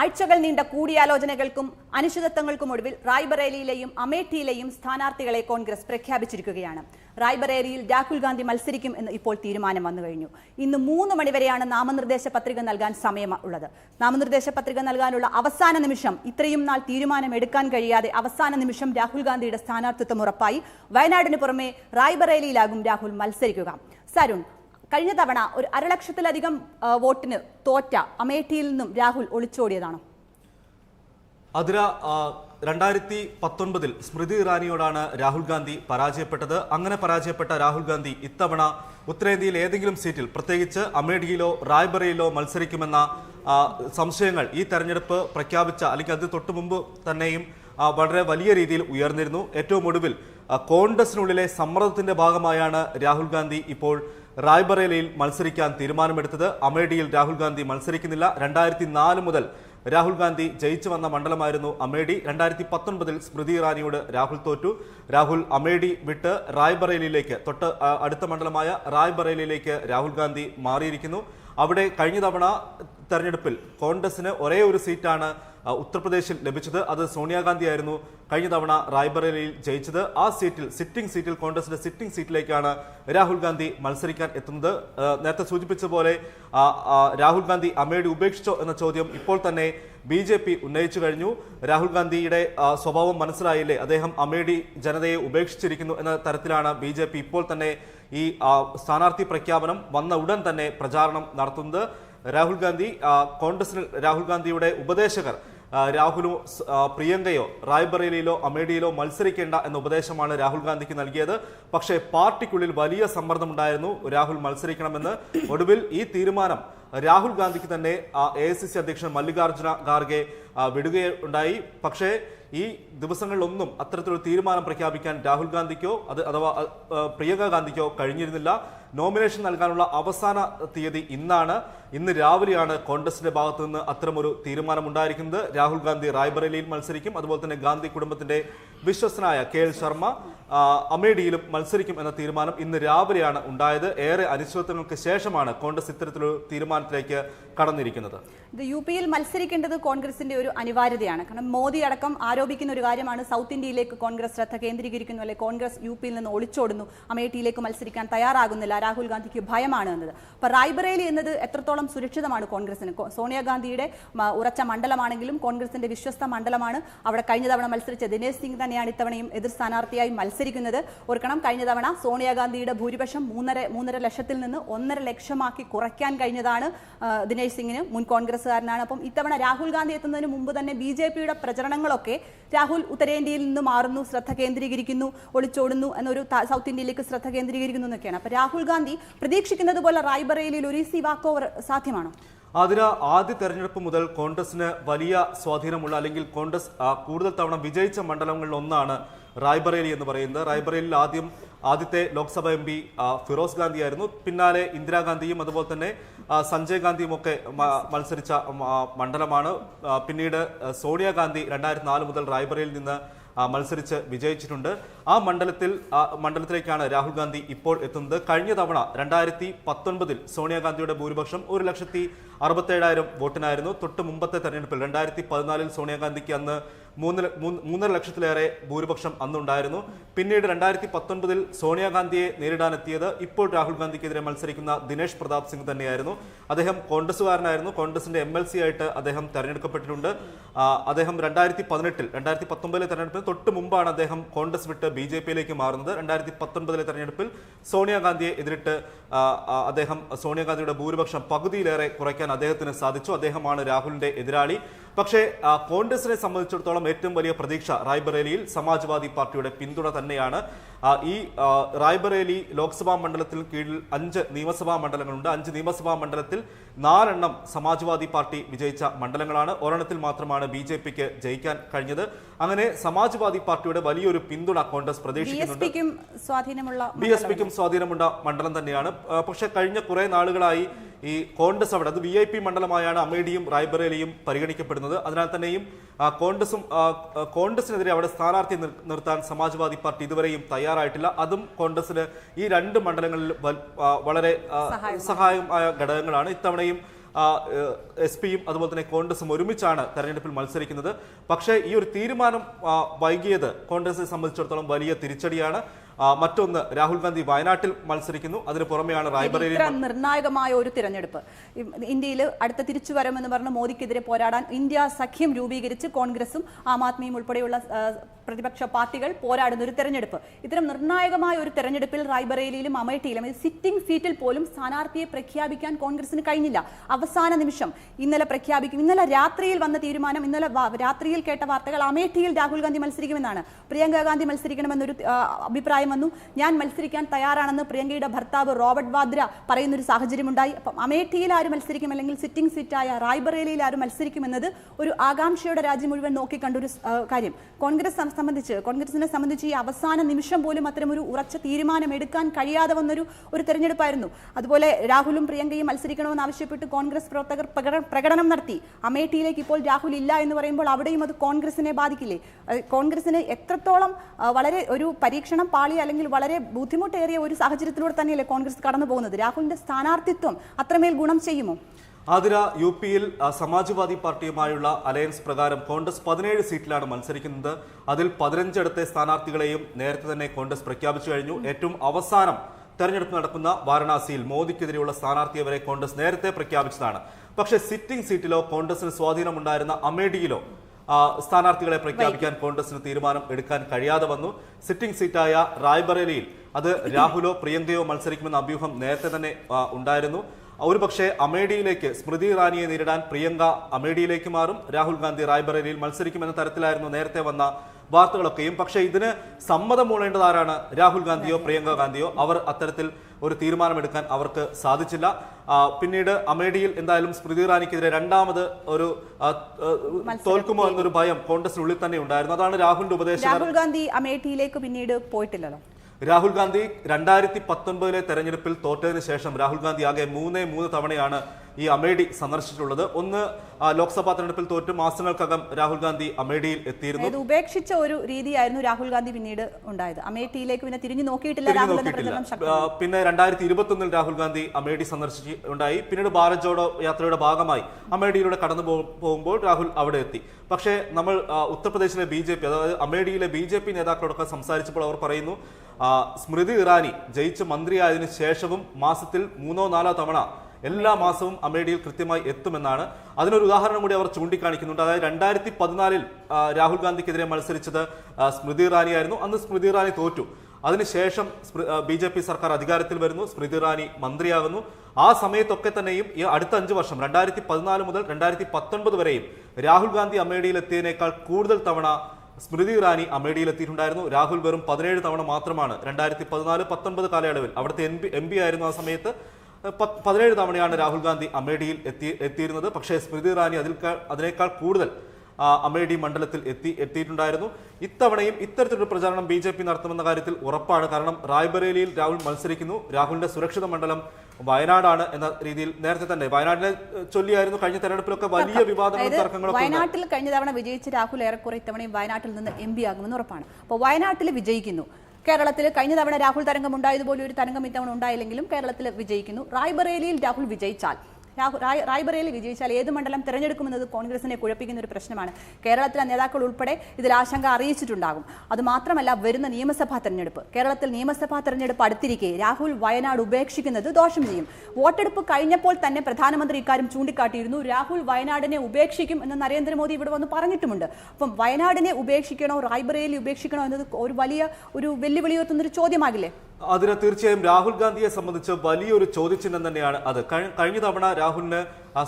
ആഴ്ചകൾ നീണ്ട കൂടിയാലോചനകൾക്കും അനിശ്ചിതത്വങ്ങൾക്കും ഒടുവിൽ റായ്ബറേലിയിലെയും അമേഠിയിലെയും സ്ഥാനാർത്ഥികളെ കോൺഗ്രസ് പ്രഖ്യാപിച്ചിരിക്കുകയാണ്. റായ്ബറേലിയിൽ രാഹുൽ ഗാന്ധി മത്സരിക്കും എന്ന് ഇപ്പോൾ തീരുമാനം വന്നു കഴിഞ്ഞു. ഇന്ന് മൂന്ന് മണിവരെയാണ് നാമനിർദ്ദേശ പത്രിക നൽകാൻ സമയം ഉള്ളത്. നാമനിർദ്ദേശ പത്രിക നൽകാനുള്ള അവസാന നിമിഷം ഇത്രയും നാൾ തീരുമാനം എടുക്കാൻ കഴിയാതെ അവസാന നിമിഷം രാഹുൽ ഗാന്ധിയുടെ സ്ഥാനാർത്ഥിത്വം ഉറപ്പായി വയനാടിന് പുറമെ റായ്ബറേലിയിലാകും രാഹുൽ മത്സരിക്കുക. സരുൺ കഴിഞ്ഞ തവണ ഒരു അരലക്ഷത്തിലധികം വോട്ടിന് തോറ്റ അമേഠിയിൽ നിന്നും രാഹുൽ ഒളിച്ചോടിയതാണ്? അതിര രണ്ടായിരത്തി പത്തൊൻപതിൽ സ്മൃതി ഇറാനിയോടാണ് രാഹുൽ ഗാന്ധി പരാജയപ്പെട്ടത്. അങ്ങനെ പരാജയപ്പെട്ട രാഹുൽ ഗാന്ധി ഇത്തവണ ഉത്തരേന്ത്യയിൽ ഏതെങ്കിലും സീറ്റിൽ പ്രത്യേകിച്ച് അമേഠിയിലോ റായ്ബറയിലോ മത്സരിക്കുമെന്ന സംശയങ്ങൾ ഈ തെരഞ്ഞെടുപ്പ് പ്രഖ്യാപിച്ച അല്ലെങ്കിൽ അത് തൊട്ടു മുമ്പ് തന്നെയും വളരെ വലിയ രീതിയിൽ ഉയർന്നിരുന്നു. ഏറ്റവും ഒടുവിൽ കോൺഗ്രസിനുള്ളിലെ സമ്മർദ്ദത്തിന്റെ ഭാഗമായാണ് രാഹുൽ ഗാന്ധി ഇപ്പോൾ റായ്ബറേലിയിൽ മത്സരിക്കാൻ തീരുമാനമെടുത്തത് അമേഠിയിൽ രാഹുൽ ഗാന്ധി മത്സരിക്കുന്നില്ല. രണ്ടായിരത്തി നാല് മുതൽ രാഹുൽ ഗാന്ധി ജയിച്ചു വന്ന മണ്ഡലമായിരുന്നു അമേഠി. രണ്ടായിരത്തി പത്തൊൻപതിൽ സ്മൃതി ഇറാനിയോട് രാഹുൽ തോറ്റു. രാഹുൽ അമേഠി വിട്ട് റായ്ബറേലിയിലേക്ക് തൊട്ട് അടുത്ത മണ്ഡലമായ റായ്ബറേലിയിലേക്ക് രാഹുൽ ഗാന്ധി മാറിയിരിക്കുന്നു. അവിടെ കഴിഞ്ഞ തവണ തെരഞ്ഞെടുപ്പിൽ കോൺഗ്രസിന് ഒരേ ഒരു സീറ്റാണ് ഉത്തർപ്രദേശിൽ ലഭിച്ചത്. അത് സോണിയാഗാന്ധി ആയിരുന്നു കഴിഞ്ഞ തവണ റായ്ബറേലിയിൽ ജയിച്ചത്. ആ സീറ്റിൽ സിറ്റിംഗ് സീറ്റിൽ കോൺഗ്രസിന്റെ സിറ്റിംഗ് സീറ്റിലേക്കാണ് രാഹുൽ ഗാന്ധി മത്സരിക്കാൻ എത്തുന്നത്. നേരത്തെ സൂചിപ്പിച്ച പോലെ രാഹുൽ ഗാന്ധി അമ്മയുടെ ഉപേക്ഷിച്ചോ എന്ന ചോദ്യം ഇപ്പോൾ തന്നെ ബി ജെ പി ഉന്നയിച്ചു കഴിഞ്ഞു. രാഹുൽ ഗാന്ധിയുടെ സ്വഭാവം മനസ്സിലായില്ലേ? അദ്ദേഹം അമേഡി ജനതയെ ഉപേക്ഷിച്ചിരിക്കുന്നു എന്ന തരത്തിലാണ് ബി ജെ പി ഇപ്പോൾ തന്നെ ഈ സ്ഥാനാർത്ഥി പ്രഖ്യാപനം വന്ന ഉടൻ തന്നെ പ്രചാരണം നടത്തുന്നത്. രാഹുൽ ഗാന്ധി കോൺഗ്രസിന് രാഹുൽ ഗാന്ധിയുടെ ഉപദേശകർ രാഹുലോ പ്രിയങ്കയോ റായ്ബറേലിയിലോ അമേഠിയിലോ മത്സരിക്കേണ്ട എന്ന ഉപദേശമാണ് രാഹുൽ ഗാന്ധിക്ക് നൽകിയത്. പക്ഷേ പാർട്ടിക്കുള്ളിൽ വലിയ സമ്മർദ്ദമുണ്ടായിരുന്നു രാഹുൽ മത്സരിക്കണമെന്ന്. ഒടുവിൽ ഈ തീരുമാനം രാഹുൽ ഗാന്ധിക്ക് തന്നെ എ ഐ സി സി അധ്യക്ഷൻ മല്ലികാർജുന ഖാർഗെ വിടുകയുണ്ടായി. പക്ഷേ ഈ ദിവസങ്ങളിലൊന്നും അത്തരത്തിലൊരു തീരുമാനം പ്രഖ്യാപിക്കാൻ രാഹുൽ ഗാന്ധിക്കോ അത് അഥവാ പ്രിയങ്ക ഗാന്ധിക്കോ കഴിഞ്ഞിരുന്നില്ല. നോമിനേഷൻ നൽകാനുള്ള അവസാന തീയതി ഇന്നാണ്. ഇന്ന് രാവിലെയാണ് കോൺഗ്രസിന്റെ ഭാഗത്തു നിന്ന് അത്തരമൊരു തീരുമാനമുണ്ടായിരിക്കുന്നത്. രാഹുൽ ഗാന്ധി റായ്ബറേലിയിൽ മത്സരിക്കും. അതുപോലെ തന്നെ ഗാന്ധി കുടുംബത്തിന്റെ വിശ്വസനായ കെ എൽ ശർമ്മ അമേഠിയിലും മത്സരിക്കും എന്ന തീരുമാനം ഇന്ന് രാവിലെയാണ് ഉണ്ടായത്. ഏറെ അനിശ്ചിതത്വങ്ങൾക്ക് ശേഷമാണ് കോൺഗ്രസ് ഇത്തരത്തിലൊരു തീരുമാനത്തിലേക്ക് കടന്നിരിക്കുന്നത്. ഇത് യു പിയിൽ മത്സരിക്കേണ്ടത് കോൺഗ്രസിന്റെ ഒരു അനിവാര്യതയാണ്. കാരണം മോദി അടക്കം ആരോപിക്കുന്ന ഒരു കാര്യമാണ് സൗത്ത് ഇന്ത്യയിലേക്ക് കോൺഗ്രസ് ശ്രദ്ധ കേന്ദ്രീകരിക്കുന്നു അല്ലെ കോൺഗ്രസ് യു പിയിൽ നിന്ന് ഒളിച്ചോടുന്നു അമേഠിയിലേക്ക് മത്സരിക്കാൻ തയ്യാറാകുന്നില്ല രാഹുൽ ഗാന്ധിക്ക് ഭയമാണ് എന്നത്. അപ്പൊ റായ്ബറേലി എന്നത് എത്രത്തോളം സുരക്ഷിതമാണ് കോൺഗ്രസിന്? സോണിയാഗാന്ധിയുടെ ഉറച്ച മണ്ഡലമാണെങ്കിലും കോൺഗ്രസിന്റെ വിശ്വസ്ത മണ്ഡലമാണ് അവിടെ കഴിഞ്ഞ തവണ മത്സരിച്ച ദിനേശ് സിംഗ് തന്നെയാണ് ഇത്തവണയും എതിർ സ്ഥാനാർത്ഥിയായി മത്സരിക്കുന്നത്. ഓർക്കണം കഴിഞ്ഞ തവണ സോണിയാഗാന്ധിയുടെ ഭൂരിപക്ഷം മൂന്നര മൂന്നര ലക്ഷത്തിൽ നിന്ന് ഒന്നര ലക്ഷമാക്കി കുറയ്ക്കാൻ കഴിഞ്ഞതാണ് ദിനേശ് സിംഗിന് മുൻ കോൺഗ്രസ്സുകാരനാണ്. അപ്പം ഇത്തവണ രാഹുൽ ഗാന്ധി എത്തുന്നതിന് മുമ്പ് തന്നെ ബി ജെ പിയുടെ പ്രചരണങ്ങളൊക്കെ രാഹുൽ ഉത്തരേന്ത്യയിൽ നിന്ന് മാറുന്നു ശ്രദ്ധ കേന്ദ്രീകരിക്കുന്നു ഒളിച്ചോടുന്നു എന്നൊരു സൗത്ത് ഇന്ത്യയിലേക്ക് ശ്രദ്ധ കേന്ദ്രീകരിക്കുന്നു എന്നൊക്കെയാണ്. അപ്പൊ രാഹുൽ ഗാന്ധി പ്രതീക്ഷിക്കുന്നത് പോലെ റായ്ബറേലിയിൽ ഒരു സി വാക്ക് ഓവർ സാധ്യമാണോ? അതിന് ആദ്യ തെരഞ്ഞെടുപ്പ് മുതൽ കോൺഗ്രസിന് വലിയ സ്വാധീനമുള്ള അല്ലെങ്കിൽ കോൺഗ്രസ് കൂടുതൽ തവണ വിജയിച്ച മണ്ഡലങ്ങളിൽ ഒന്നാണ് റായ്ബറേലി എന്ന് പറയുന്നത്. റായ്ബറേലിൽ ആദ്യം ആദ്യത്തെ ലോക്സഭ എം പി ഫിറോസ് ഗാന്ധി ആയിരുന്നു. പിന്നാലെ ഇന്ദിരാഗാന്ധിയും അതുപോലെ തന്നെ സഞ്ജയ് ഗാന്ധിയും ഒക്കെ മത്സരിച്ച മണ്ഡലമാണ്. പിന്നീട് സോണിയാഗാന്ധി രണ്ടായിരത്തി നാല് മുതൽ റായ്ബറേലിൽ നിന്ന് മത്സരിച്ച് വിജയിച്ചിട്ടുണ്ട്. ആ മണ്ഡലത്തിൽ മണ്ഡലത്തിലേക്കാണ് രാഹുൽ ഗാന്ധി ഇപ്പോൾ എത്തുന്നത്. കഴിഞ്ഞ തവണ രണ്ടായിരത്തി പത്തൊൻപതിൽ സോണിയാഗാന്ധിയുടെ ഭൂരിപക്ഷം ഒരു ലക്ഷത്തി അറുപത്തേഴായിരം വോട്ടിനായിരുന്നു. തൊട്ട് മുമ്പത്തെ തെരഞ്ഞെടുപ്പിൽ രണ്ടായിരത്തി പതിനാലിൽ സോണിയാഗാന്ധിക്ക് അന്ന് മൂന്ന് മൂന്ന് മൂന്നര ലക്ഷത്തിലേറെ ഭൂരിപക്ഷം അന്നുണ്ടായിരുന്നു. പിന്നീട് രണ്ടായിരത്തി പത്തൊൻപതിൽ സോണിയാഗാന്ധിയെ നേരിടാനെത്തിയത് ഇപ്പോൾ രാഹുൽ ഗാന്ധിക്കെതിരെ മത്സരിക്കുന്ന ദിനേശ് പ്രതാപ് സിംഗ് തന്നെയായിരുന്നു. അദ്ദേഹം കോൺഗ്രസുകാരനായിരുന്നു കോൺഗ്രസിന്റെ എം എൽ സി ആയിട്ട് അദ്ദേഹം തെരഞ്ഞെടുക്കപ്പെട്ടിട്ടുണ്ട്. അദ്ദേഹം രണ്ടായിരത്തി പതിനെട്ടിൽ രണ്ടായിരത്തി പത്തൊമ്പതിലെ തെരഞ്ഞെടുപ്പിൽ തൊട്ട് മുമ്പാണ് അദ്ദേഹം കോൺഗ്രസ് വിട്ട് ബി ജെ പിയിലേക്ക് മാറുന്നത്. രണ്ടായിരത്തി പത്തൊൻപതിലെ തെരഞ്ഞെടുപ്പിൽ സോണിയാഗാന്ധിയെ എതിരിട്ട് അദ്ദേഹം സോണിയാഗാന്ധിയുടെ ഭൂരിപക്ഷം പകുതിയിലേറെ കുറയ്ക്കാൻ അദ്ദേഹത്തിന് സാധിച്ചു. അദ്ദേഹമാണ് രാഹുലിന്റെ എതിരാളി. പക്ഷേ കോൺഗ്രസിനെ സംബന്ധിച്ചിടത്തോളം ഏറ്റവും വലിയ പ്രതീക്ഷ റായ്ബറേലിയിൽ സമാജ്വാദി പാർട്ടിയുടെ പിന്തുണ തന്നെയാണ്. ഈ റായ്ബറേലി ലോക്സഭാ മണ്ഡലത്തിൽ കീഴിൽ അഞ്ച് നിയമസഭാ മണ്ഡലങ്ങളുണ്ട്. അഞ്ച് നിയമസഭാ മണ്ഡലത്തിൽ നാലെണ്ണം സമാജ്വാദി പാർട്ടി വിജയിച്ച മണ്ഡലങ്ങളാണ്. ഒരെണ്ണത്തിൽ മാത്രമാണ് ബി ജെ പിക്ക് ജയിക്കാൻ കഴിഞ്ഞത്. അങ്ങനെ സമാജ്വാദി പാർട്ടിയുടെ വലിയൊരു പിന്തുണ കോൺഗ്രസ് പ്രതീക്ഷിക്കുന്നുണ്ട്. സ്വാധീനമുള്ള ബി എസ് പിക്കും സ്വാധീനമുള്ള മണ്ഡലം തന്നെയാണ്. പക്ഷേ കഴിഞ്ഞ കുറെ നാളുകളായി ഈ കോൺഗ്രസ് അവിടെ അത് വി ഐ പി മണ്ഡലമായാണ് അമേഠിയും റായ്ബറേലിയും പരിഗണിക്കപ്പെടുന്നത്. അതിനാൽ തന്നെയും കോൺഗ്രസും കോൺഗ്രസിനെതിരെ അവിടെ സ്ഥാനാർത്ഥി നിർ- നിർത്താൻ സമാജ്വാദി പാർട്ടി ഇതുവരെയും തയ്യാറായിട്ടില്ല. അതും കോൺഗ്രസിന് ഈ രണ്ട് മണ്ഡലങ്ങളിൽ വളരെ സഹായമായ ഘടകങ്ങളാണ്. ഇത്തവണയും എസ് പിയും അതുപോലെ തന്നെ കോൺഗ്രസും ഒരുമിച്ചാണ് തെരഞ്ഞെടുപ്പിൽ മത്സരിക്കുന്നത്. പക്ഷേ ഈ ഒരു തീരുമാനം വൈകിയത് കോൺഗ്രസിനെ സംബന്ധിച്ചിടത്തോളം വലിയ തിരിച്ചടിയാണ്. മറ്റൊന്ന് രാഹുൽ ഗാന്ധി വയനാട്ടിൽ മത്സരിക്കുന്നു. അതിന് പുറമെയാണ് റായ്ബറേലി നിർണായകമായ ഒരു തിരഞ്ഞെടുപ്പ്. ഇന്ത്യയിൽ അടുത്ത തിരിച്ചുവരമെന്ന് പറഞ്ഞ് മോദിക്കെതിരെ പോരാടാൻ ഇന്ത്യ സഖ്യം രൂപീകരിച്ച് കോൺഗ്രസും ആം ആദ്മിയും ഉൾപ്പെടെയുള്ള പ്രതിപക്ഷ പാർട്ടികൾ പോരാടുന്ന ഒരു തെരഞ്ഞെടുപ്പ്. ഇത്തരം നിർണായകമായ ഒരു തെരഞ്ഞെടുപ്പിൽ റായ്ബറേലിയിലും അമേഠിയിലും സിറ്റിംഗ് സീറ്റിൽ പോലും സ്ഥാനാർത്ഥിയെ പ്രഖ്യാപിക്കാൻ കോൺഗ്രസിന് കഴിഞ്ഞില്ല. അവസാന നിമിഷം ഇന്നലെ പ്രഖ്യാപിക്കും ഇന്നലെ രാത്രിയിൽ വന്ന തീരുമാനം ഇന്നലെ രാത്രിയിൽ കേട്ട വാർത്തകൾ അമേഠിയിൽ രാഹുൽ ഗാന്ധി മത്സരിക്കുമെന്നാണ്. പ്രിയങ്ക ഗാന്ധി മത്സരിക്കണമെന്നൊരു ആ, അഭിപ്രായം വന്നു. ഞാൻ മത്സരിക്കാൻ തയ്യാറാണെന്ന് പ്രിയങ്കയുടെ ഭർത്താവ് റോബർട്ട് വാദ്ര പറയുന്ന ഒരു സാഹചര്യമുണ്ടായി. അപ്പം അമേഠിയിൽ ആര് മത്സരിക്കും? അല്ലെങ്കിൽ സിറ്റിംഗ് സീറ്റായ റായ്ബറേലിയിൽ ആര് മത്സരിക്കുമെന്നത് ഒരു ആകാംക്ഷയുടെ രാജ്യം മുഴുവൻ നോക്കിക്കണ്ടൊരു കാര്യം. കോൺഗ്രസ് സംബന്ധിച്ച് കോൺഗ്രസിനെ സംബന്ധിച്ച് ഈ അവസാന നിമിഷം പോലും അത്തരം ഒരു ഉറച്ച തീരുമാനം എടുക്കാൻ കഴിയാതെ വന്നൊരു ഒരു തെരഞ്ഞെടുപ്പായിരുന്നു. അതുപോലെ രാഹുലും പ്രിയങ്കയും മത്സരിക്കണമെന്ന് ആവശ്യപ്പെട്ട് കോൺഗ്രസ് പ്രവർത്തകർ പ്രകടനം നടത്തി. അമേഠിയിലേക്ക് ഇപ്പോൾ രാഹുൽ ഇല്ല എന്ന് പറയുമ്പോൾ അവിടെയും അത് കോൺഗ്രസിനെ ബാധിക്കില്ലേ? കോൺഗ്രസിന് എത്രത്തോളം വളരെ ഒരു പരീക്ഷണം പാളി അല്ലെങ്കിൽ വളരെ ബുദ്ധിമുട്ടേറിയ ഒരു സാഹചര്യത്തിലൂടെ തന്നെയല്ലേ കോൺഗ്രസ് കടന്നു പോകുന്നത് രാഹുലിന്റെ സ്ഥാനാർത്ഥിത്വം അത്രമേൽ ഗുണം ചെയ്യുമോ? ആതിര യു പിയിൽ സമാജ്വാദി പാർട്ടിയുമായുള്ള അലയൻസ് പ്രകാരം കോൺഗ്രസ് പതിനേഴ് സീറ്റിലാണ് മത്സരിക്കുന്നത്. അതിൽ പതിനഞ്ചിടത്തെ സ്ഥാനാർത്ഥികളെയും നേരത്തെ തന്നെ കോൺഗ്രസ് പ്രഖ്യാപിച്ചു കഴിഞ്ഞു. ഏറ്റവും അവസാനം തെരഞ്ഞെടുപ്പ് നടക്കുന്ന വാരണാസിയിൽ മോദിക്കെതിരെയുള്ള സ്ഥാനാർത്ഥിയെ വരെ കോൺഗ്രസ് നേരത്തെ പ്രഖ്യാപിച്ചതാണ്. പക്ഷേ സിറ്റിംഗ് സീറ്റിലോ കോൺഗ്രസിന് സ്വാധീനമുണ്ടായിരുന്ന അമേഠിയിലോ സ്ഥാനാർത്ഥികളെ പ്രഖ്യാപിക്കാൻ കോൺഗ്രസിന് തീരുമാനം എടുക്കാൻ കഴിയാതെ വന്നു. സിറ്റിംഗ് സീറ്റായ റായ്ബറേലിയിൽ അത് രാഹുലോ പ്രിയങ്കയോ മത്സരിക്കുമെന്ന അഭ്യൂഹം നേരത്തെ തന്നെ ഉണ്ടായിരുന്നു. ഒരു ഒരുപക്ഷെ അമേഠിയിലേക്ക് സ്മൃതി ഇറാനിയെ നേരിടാൻ പ്രിയങ്ക അമേഠിയിലേക്ക് മാറും. രാഹുൽ ഗാന്ധി റായ്ബറേലിയിൽ മത്സരിക്കുമെന്ന തരത്തിലായിരുന്നു നേരത്തെ വന്ന വാർത്തകളൊക്കെയും. പക്ഷേ ഇതിന് സമ്മതം മൂളേണ്ടത് ആരാണ്? രാഹുൽ ഗാന്ധിയോ പ്രിയങ്ക ഗാന്ധിയോ? അവർ അത്തരത്തിൽ ഒരു തീരുമാനമെടുക്കാൻ അവർക്ക് സാധിച്ചില്ല. പിന്നീട് അമേഠിയിൽ എന്തായാലും സ്മൃതി ഇറാനിക്കെതിരെ രണ്ടാമത് ഒരു തോൽക്കുമോ എന്നൊരു ഭയം കോൺഗ്രസിനുള്ളിൽ തന്നെ ഉണ്ടായിരുന്നു. അതാണ് രാഹുലിന്റെ ഉപദേശം. രാഹുൽ ഗാന്ധി അമേഠിയിലേക്ക് പിന്നീട് പോയിട്ടില്ലല്ലോ. രാഹുൽ ഗാന്ധി രണ്ടായിരത്തി പത്തൊൻപതിലെ തെരഞ്ഞെടുപ്പിൽ തോറ്റതിന് ശേഷം രാഹുൽ ഗാന്ധി ആകെ മൂന്നേ മൂന്ന് തവണയാണ് ഈ അമേഠി സന്ദർശിച്ചിട്ടുള്ളത്. ഒന്ന് ലോക്സഭാ തെരഞ്ഞെടുപ്പിൽ തോറ്റ് മാസങ്ങൾക്കകം രാഹുൽ ഗാന്ധി അമേഠിയിൽ എത്തിയിരുന്നു. ഉപേക്ഷിച്ച ഒരു രീതിയായിരുന്നു രാഹുൽ ഗാന്ധി പിന്നീട് ഉണ്ടായത്. അമേഠിയിലേക്ക് പിന്നെ തിരിഞ്ഞു നോക്കിയിട്ടില്ല പിന്നെ രണ്ടായിരത്തി ഇരുപത്തൊന്നിൽ രാഹുൽ ഗാന്ധി അമേഠി സന്ദർശിച്ചുണ്ടായി പിന്നീട് ഭാരത് ജോഡോ യാത്രയുടെ ഭാഗമായി അമേഠിയിലൂടെ കടന്നു പോകുമ്പോൾ രാഹുൽ അവിടെ എത്തി. പക്ഷേ നമ്മൾ ഉത്തർപ്രദേശിലെ ബി ജെ പി അതായത് അമേഠിയിലെ ബി ജെ പി നേതാക്കളോടൊക്കെ സംസാരിച്ചപ്പോൾ അവർ പറയുന്നു സ്മൃതി ഇറാനി ജയിച്ച് മന്ത്രിയായതിനു ശേഷവും മാസത്തിൽ മൂന്നോ നാലോ തവണ എല്ലാ മാസവും അമേഠിയിൽ കൃത്യമായി എത്തുമെന്നാണ്. അതിനൊരു ഉദാഹരണം കൂടി അവർ ചൂണ്ടിക്കാണിക്കുന്നുണ്ട്. അതായത് രണ്ടായിരത്തി പതിനാലിൽ രാഹുൽ ഗാന്ധിക്കെതിരെ മത്സരിച്ചത് സ്മൃതി ഇറാനിയായിരുന്നു അന്ന് സ്മൃതി ഇറാനി തോറ്റു. അതിനുശേഷം ബി ജെ പി സർക്കാർ അധികാരത്തിൽ വരുന്നു. സ്മൃതി ഇറാനി മന്ത്രിയാകുന്നു. ആ സമയത്തൊക്കെ തന്നെയും ഈ അടുത്ത അഞ്ച് വർഷം രണ്ടായിരത്തി പതിനാല് മുതൽ രണ്ടായിരത്തി പത്തൊൻപത് വരെയും രാഹുൽ ഗാന്ധി അമേഠിയിൽ എത്തിയതിനേക്കാൾ കൂടുതൽ തവണ സ്മൃതി ഇറാനി അമേഠിയിൽ എത്തിയിട്ടുണ്ടായിരുന്നു. രാഹുൽ വെറും പതിനേഴ് തവണ മാത്രമാണ് രണ്ടായിരത്തി പതിനാല് പത്തൊൻപത് കാലയളവിൽ അവിടുത്തെ എം പി എം പി ആയിരുന്നു ആ സമയത്ത്. പതിനേഴ് തവണയാണ് രാഹുൽ ഗാന്ധി അമേഠിയിൽ എത്തി എത്തിയിരുന്നത്. പക്ഷേ സ്മൃതി ഇറാനി അതിൽ അതിനേക്കാൾ കൂടുതൽ അമേഠി മണ്ഡലത്തിൽ എത്തി എത്തിയിട്ടുണ്ടായിരുന്നു. ഇത്തവണയും ഇത്തരത്തിലൊരു പ്രചാരണം ബി ജെ പി നടത്തുമെന്ന കാര്യത്തിൽ ഉറപ്പാണ്. കാരണം റായ്ബറേലിയിൽ രാഹുൽ മത്സരിക്കുന്നു. രാഹുലിന്റെ സുരക്ഷിത മണ്ഡലം വയനാടാണ് എന്ന രീതിയിൽ നേരത്തെ തന്നെ വയനാടിനെ ചൊല്ലിയായിരുന്നു കഴിഞ്ഞ തെരഞ്ഞെടുപ്പിലൊക്കെ വലിയ വിവാദങ്ങളും തർക്കങ്ങളും വയനാട്ടിൽ കഴിഞ്ഞ തവണ വിജയിച്ച രാഹുൽ ഏറെക്കുറെ ഇത്തവണയും വയനാട്ടിൽ നിന്ന് എം പി ആകുമെന്ന് ഉറപ്പാണ്. അപ്പോൾ വയനാട്ടിൽ വിജയിക്കുന്നു. കേരളത്തിൽ കഴിഞ്ഞ തവണ രാഹുൽ തരംഗം ഉണ്ടായതുപോലെ ഒരു തരംഗം ഇത്തവണ ഉണ്ടായില്ലെങ്കിലും കേരളത്തിൽ വിജയിക്കുന്നു. റായ്ബറേലിയിൽ രാഹുൽ വിജയിച്ചാൽ റായ്ബറേലി വിജയിച്ചാൽ ഏത് മണ്ഡലം തിരഞ്ഞെടുക്കുമെന്നത് കോൺഗ്രസിനെ കുഴപ്പിക്കുന്ന ഒരു പ്രശ്നമാണ്. കേരളത്തിലെ നേതാക്കൾ ഉൾപ്പെടെ ഇതിൽ ആശങ്ക അറിയിച്ചിട്ടുണ്ടാകും. അത് മാത്രമല്ല വരുന്ന നിയമസഭാ തെരഞ്ഞെടുപ്പ്. കേരളത്തിൽ നിയമസഭാ തെരഞ്ഞെടുപ്പ് അടുത്തിരിക്കെ രാഹുൽ വയനാട് ഉപേക്ഷിക്കുന്നത് ദോഷം ചെയ്യും. വോട്ടെടുപ്പ് കഴിഞ്ഞപ്പോൾ തന്നെ പ്രധാനമന്ത്രി ഇക്കാര്യം ചൂണ്ടിക്കാട്ടിയിരുന്നു. രാഹുൽ വയനാടിനെ ഉപേക്ഷിക്കും എന്ന് നരേന്ദ്രമോദി ഇവിടെ വന്ന് പറഞ്ഞിട്ടുമുണ്ട്. അപ്പം വയനാടിനെ ഉപേക്ഷിക്കണോ റായ്ബറേലി ഉപേക്ഷിക്കണോ എന്നത് ഒരു വലിയ ഒരു വെല്ലുവിളി ഉയർത്തുന്ന ഒരു ചോദ്യമാകില്ലേ? അതിന് തീർച്ചയായും രാഹുൽ ഗാന്ധിയെ സംബന്ധിച്ച് വലിയൊരു ചോദ്യചിഹ്നം തന്നെയാണ് അത്. കഴിഞ്ഞ തവണ രാഹുലിന്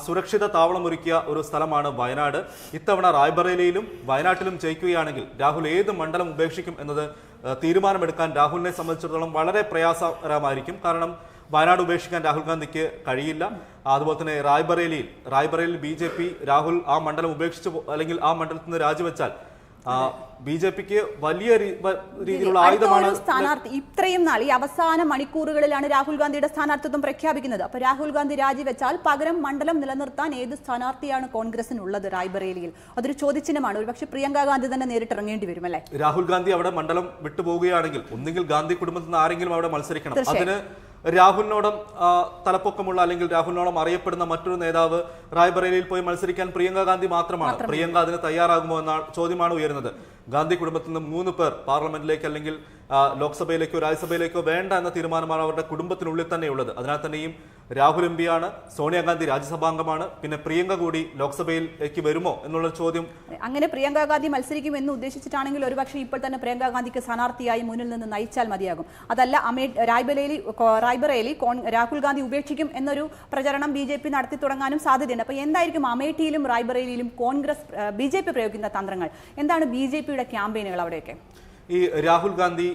സുരക്ഷിത താവളമൊരുക്കിയ ഒരു സ്ഥലമാണ് വയനാട്. ഇത്തവണ റായ്ബറേലിയിലും വയനാട്ടിലും ജയിക്കുകയാണെങ്കിൽ രാഹുൽ ഏത് മണ്ഡലം ഉപേക്ഷിക്കും എന്നത് തീരുമാനമെടുക്കാൻ രാഹുലിനെ സംബന്ധിച്ചിടത്തോളം വളരെ പ്രയാസകരമായിരിക്കും. കാരണം വയനാട് ഉപേക്ഷിക്കാൻ രാഹുൽ ഗാന്ധിക്ക് കഴിയില്ല. അതുപോലെ തന്നെ റായ്ബറേലിയിൽ റായ്ബറേലിയിൽ ബി രാഹുൽ ആ മണ്ഡലം ഉപേക്ഷിച്ച് അല്ലെങ്കിൽ ആ മണ്ഡലത്തിൽ നിന്ന് രാജിവെച്ചാൽ ബി ജെ പിക്ക് വലിയ രീതിയിലുള്ള ആയുധമാണ് സ്ഥാനാർത്ഥി ഇത്രയും നാൾ ഈ അവസാന മണിക്കൂറുകളിലാണ് രാഹുൽ ഗാന്ധിയുടെ സ്ഥാനാർത്ഥിത്വം പ്രഖ്യാപിക്കുന്നത്. അപ്പൊ രാഹുൽ ഗാന്ധി രാജിവെച്ചാൽ പകരം മണ്ഡലം നിലനിർത്താൻ ഏത് സ്ഥാനാർത്ഥിയാണ് കോൺഗ്രസിനുള്ളത് റായ്ബറേലിയിൽ? അതൊരു ചോദ്യചിഹ്നമാണ്. ഒരുപക്ഷെ പ്രിയങ്ക ഗാന്ധി തന്നെ നേരിട്ടിറങ്ങേണ്ടി വരും അല്ലേ? രാഹുൽ ഗാന്ധി അവിടെ മണ്ഡലം വിട്ടുപോവുകയാണെങ്കിൽ ഒന്നുകിൽ ഗാന്ധി കുടുംബത്തിൽ നിന്ന് ആരെങ്കിലും അവിടെ മത്സരിക്കണം. അതിന് രാഹുലിനോടും തലപ്പൊക്കമുള്ള അല്ലെങ്കിൽ രാഹുലിനോടും അറിയപ്പെടുന്ന മറ്റൊരു നേതാവ് റായ്ബറേലിയിൽ പോയി മത്സരിക്കാൻ പ്രിയങ്ക ഗാന്ധി മാത്രമാണ്. പ്രിയങ്ക അതിന് തയ്യാറാകുമോ എന്ന ചോദ്യമാണ് ഉയരുന്നത്. ഗാന്ധി കുടുംബത്തിൽ നിന്ന് മൂന്ന് പേർ പാർലമെന്റിലേക്ക് അല്ലെങ്കിൽ ലോക്സഭയിലേക്കോ രാജ്യസഭയിലേക്കോ വേണ്ട എന്ന തീരുമാനമാണ് അവരുടെ കുടുംബത്തിനുള്ളിൽ തന്നെയുള്ളത്. അതിനാൽ തന്നെയും രാഹുൽ എം പിയാണ് സോണിയാഗാന്ധി രാജ്യസഭാംഗമാണ്. പിന്നെ പ്രിയങ്ക കൂടി ലോക്സഭയിലേക്ക് വരുമോ എന്നുള്ള ചോദ്യം അങ്ങനെ പ്രിയങ്ക ഗാന്ധി മത്സരിക്കും എന്ന് ഉദ്ദേശിച്ചിട്ടാണെങ്കിൽ ഒരുപക്ഷെ ഇപ്പോൾ തന്നെ പ്രിയങ്ക ഗാന്ധിക്ക് സ്ഥാനാർത്ഥിയായി മുന്നിൽ നിന്ന് നയിച്ചാൽ മതിയാകും. അതല്ല അമേ റായ്ബറേലി റായ്ബറേലി രാഹുൽ ഗാന്ധി ഉപേക്ഷിക്കും എന്നൊരു പ്രചരണം ബി ജെ പി നടത്തി തുടങ്ങാനും സാധ്യതയുണ്ട്. അപ്പോൾ എന്തായിരിക്കും അമേഠിയിലും റായ്ബറേലിയിലും കോൺഗ്രസ് ബി ജെ പി പ്രയോഗിക്കുന്ന തന്ത്രങ്ങൾ? എന്താണ് ബി ജെ പിയുടെ ക്യാമ്പയിനുകൾ അവിടെയൊക്കെ? ഈ രാഹുൽ ഗാന്ധി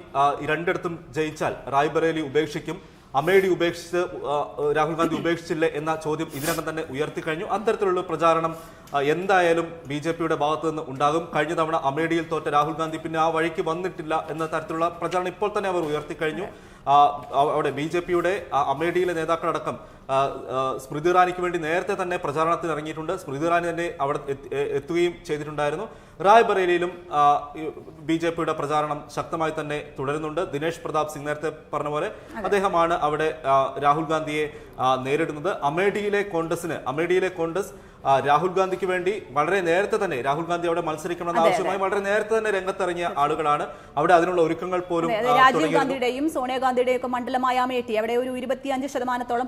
രണ്ടിടത്തും ജയിച്ചാൽ റായ്ബറേലി ഉപേക്ഷിക്കും. അമേഠി ഉപേക്ഷിച്ച് രാഹുൽ ഗാന്ധി ഉപേക്ഷിച്ചില്ലേ എന്ന ചോദ്യം ഇതിനകം തന്നെ ഉയർത്തിക്കഴിഞ്ഞു. അത്തരത്തിലുള്ള പ്രചാരണം എന്തായാലും ബി ജെ പിയുടെ ഭാഗത്തു നിന്ന് ഉണ്ടാകും. കഴിഞ്ഞ തവണ അമേഠിയിൽ തോറ്റ രാഹുൽ ഗാന്ധി പിന്നെ ആ വഴിക്ക് വന്നിട്ടില്ല എന്ന തരത്തിലുള്ള പ്രചാരണം ഇപ്പോൾ തന്നെ അവർ ഉയർത്തിക്കഴിഞ്ഞു. അവിടെ ബി ജെ പിയുടെ അമേഠിയിലെ നേതാക്കളടക്കം സ്മൃതി ഇറാനിക്ക് വേണ്ടി നേരത്തെ തന്നെ പ്രചാരണത്തിന് ഇറങ്ങിയിട്ടുണ്ട്. സ്മൃതി ഇറാനി തന്നെ അവിടെ എത്തി- എത്തുകയും ചെയ്തിട്ടുണ്ടായിരുന്നു. റായ്ബറേലിയിലും ബി ജെ പിയുടെ പ്രചാരണം ശക്തമായി തന്നെ തുടരുന്നുണ്ട്. ദിനേശ് പ്രതാപ് സിംഗ് നേരത്തെ പറഞ്ഞ പോലെ അദ്ദേഹമാണ് അവിടെ രാഹുൽ ഗാന്ധിയെ നേരിടുന്നത്. അമേഠിയിലെ കോൺഗ്രസിന് അമേഠിയിലെ കോൺഗ്രസ് രാഹുൽ ഗാന്ധിക്ക് വേണ്ടി വളരെ നേരത്തെ തന്നെ രാഹുൽ ഗാന്ധി അവിടെ മത്സരിക്കണമെന്ന ആവശ്യമായി വളരെ നേരത്തെ തന്നെ രംഗത്തിറങ്ങിയ ആളുകളാണ്. അവിടെ അതിനുള്ള ഒരുക്കങ്ങൾ പോലും രാജീവ് ഗാന്ധിയുടെയും സോണിയാഗാന്ധിയുടെയും ഒക്കെ മണ്ഡലമായ അമേഠി അവിടെ ഒരു ഇരുപത്തിയഞ്ച് ശതമാനത്തോളം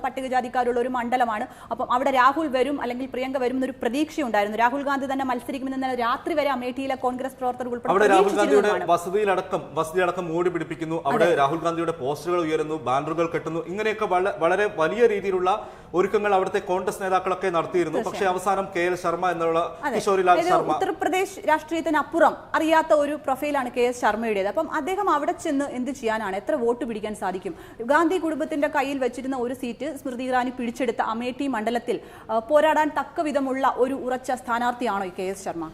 പട്ടികജാതിക്കാരുള്ള ഒരു മണ്ഡലമാണ്. അപ്പം അവിടെ രാഹുൽ വരും അല്ലെങ്കിൽ പ്രിയങ്ക വരും എന്നൊരു പ്രതീക്ഷയുണ്ടായിരുന്നു. രാഹുൽ ഗാന്ധി തന്നെ മത്സരിക്കുമെന്ന് ഇന്നലെ രാത്രി വരെ അമേഠിയിലെ കോൺഗ്രസ് പ്രവർത്തകർ ഉൾപ്പെടെ രാഹുൽ ഗാന്ധിയുടെ വസതിയിലടക്കം വസതിയടക്കം മൂടി പിടിപ്പിക്കുന്നു. അവിടെ രാഹുൽ ഗാന്ധിയുടെ പോസ്റ്ററുകൾ ഉയരുന്നു ബാനറുകൾ കെട്ടുന്നു. ഇങ്ങനെയൊക്കെ വളരെ വലിയ രീതിയിലുള്ള ഒരുക്കങ്ങൾ അവിടുത്തെ കോൺഗ്രസ് നേതാക്കളൊക്കെ നടത്തിയിരുന്നു. പക്ഷേ അവസാനം കെ എൽ ശർമ്മ എന്നുള്ള. കിഷോരിലാൽ ശർമ്മ ഉത്തർപ്രദേശ് രാഷ്ട്രീയത്തിനപ്പുറം അറിയാത്ത ഒരു പ്രൊഫൈലാണ് കെ എസ് ശർമ്മയുടേത്. അപ്പം അദ്ദേഹം അവിടെ ചെന്ന് എന്ത് ചെയ്യാനാണ്? എത്ര വോട്ട് പിടിക്കാൻ സാധിക്കും? ഗാന്ധി കുടുംബത്തിന്റെ കയ്യിൽ വെച്ചിരുന്ന ഒരു സീറ്റ് സ്മൃതി ഇറാനി പിടിച്ചെടുത്ത അമേഠി മണ്ഡലത്തിൽ പോരാടാൻ തക്കവിധമുള്ള ഒരു ഉറച്ച സ്ഥാനാർത്ഥിയാണോ K S Sharma?